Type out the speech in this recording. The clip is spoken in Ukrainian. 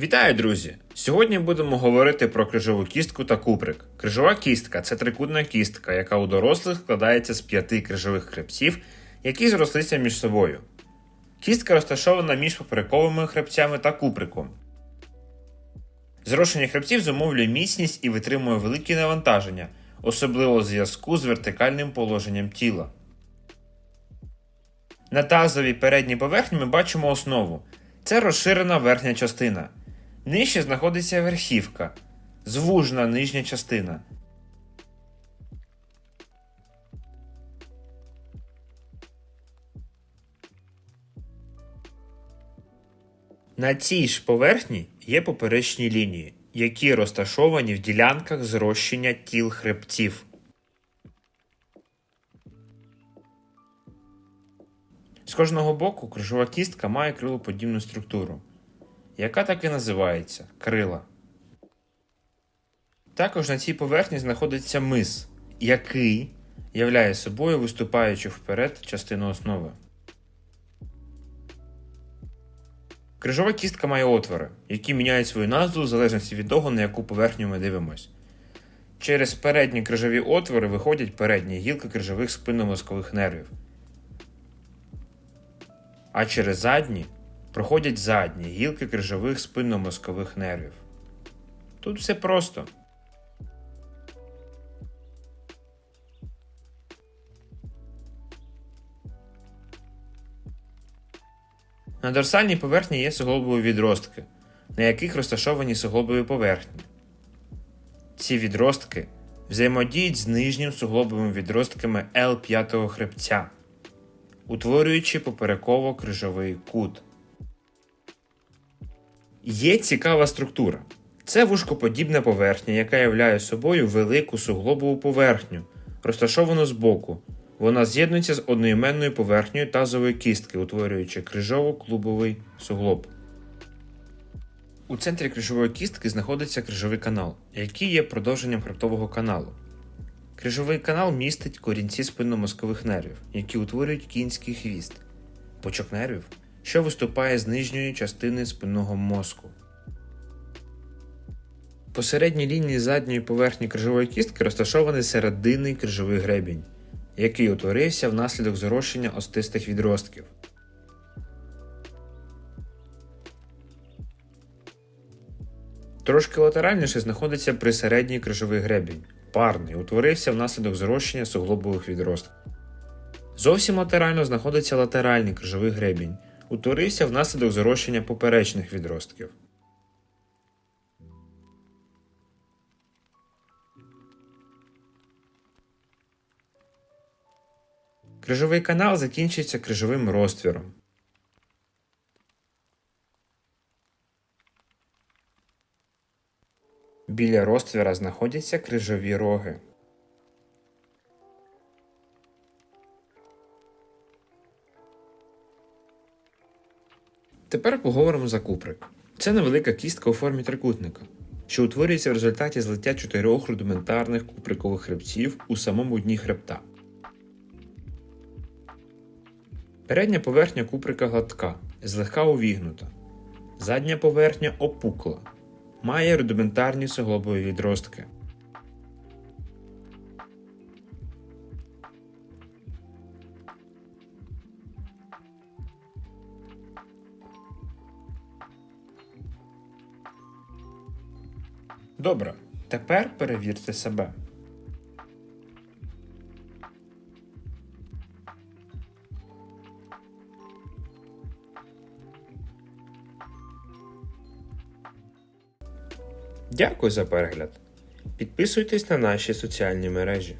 Вітаю, друзі! Сьогодні будемо говорити про крижову кістку та куприк. Крижова кістка це трикутна кістка, яка у дорослих складається з п'яти крижових хребців, які зрослися між собою. Кістка розташована між поперековими хребцями та куприком. Зрошення хребців зумовлює міцність і витримує великі навантаження, особливо в зв'язку з вертикальним положенням тіла. На тазовій передній поверхні ми бачимо основу. Це розширена верхня частина. Нижче знаходиться верхівка, звужена нижня частина. На цій ж поверхні є поперечні лінії, які розташовані в ділянках зрощення тіл хребців. З кожного боку крижова кістка має крилоподібну структуру, яка так і називається крила. Також на цій поверхні знаходиться мис, який являє собою виступаючу вперед частину основи. Крижова кістка має отвори, які міняють свою назву в залежності від того, на яку поверхню ми дивимось. Через передні крижові отвори виходять передні гілки крижових спинномозкових нервів а через задні проходять задні гілки крижових спинномозкових нервів. Тут все просто. На дорсальній поверхні є суглобові відростки, на яких розташовані суглобові поверхні. Ці відростки взаємодіють з нижнім суглобовими відростками L5 хребця утворюючи попереково-крижовий кут. Є цікава структура. Це вушкоподібна поверхня, яка являє собою велику суглобову поверхню, розташовану збоку. Вона з'єднується з одноіменною поверхнею тазової кістки, утворюючи крижово-клубовий суглоб. У центрі крижової кістки знаходиться крижовий канал, який є продовженням хребтового каналу. Крижовий канал містить корінці спинномозкових нервів, які утворюють кінський хвіст, почок нервів, що виступає з нижньої частини спинного мозку. Посередній лінії задньої поверхні крижової кістки розташований серединний крижовий гребінь, який утворився внаслідок зрощення остистих відростків. Трошки латеральніше знаходиться присередній крижовий гребінь, парний, утворився внаслідок зрощення суглобових відростків. Зовсім латерально знаходиться латеральний крижовий гребінь, утворився внаслідок зрощення поперечних відростків. Крижовий канал закінчується крижовим розтвіром. Біля розтвіра знаходяться крижові роги. Тепер поговоримо за куприк. Це невелика кістка у формі трикутника, що утворюється в результаті злиття чотирьох рудиментарних куприкових хребців у самому дні хребта. Передня поверхня куприка гладка, злегка увігнута. Задня поверхня опукла, має рудиментарні суглобові відростки. Добре, тепер перевірте себе. Дякую за перегляд. Підписуйтесь на наші соціальні мережі.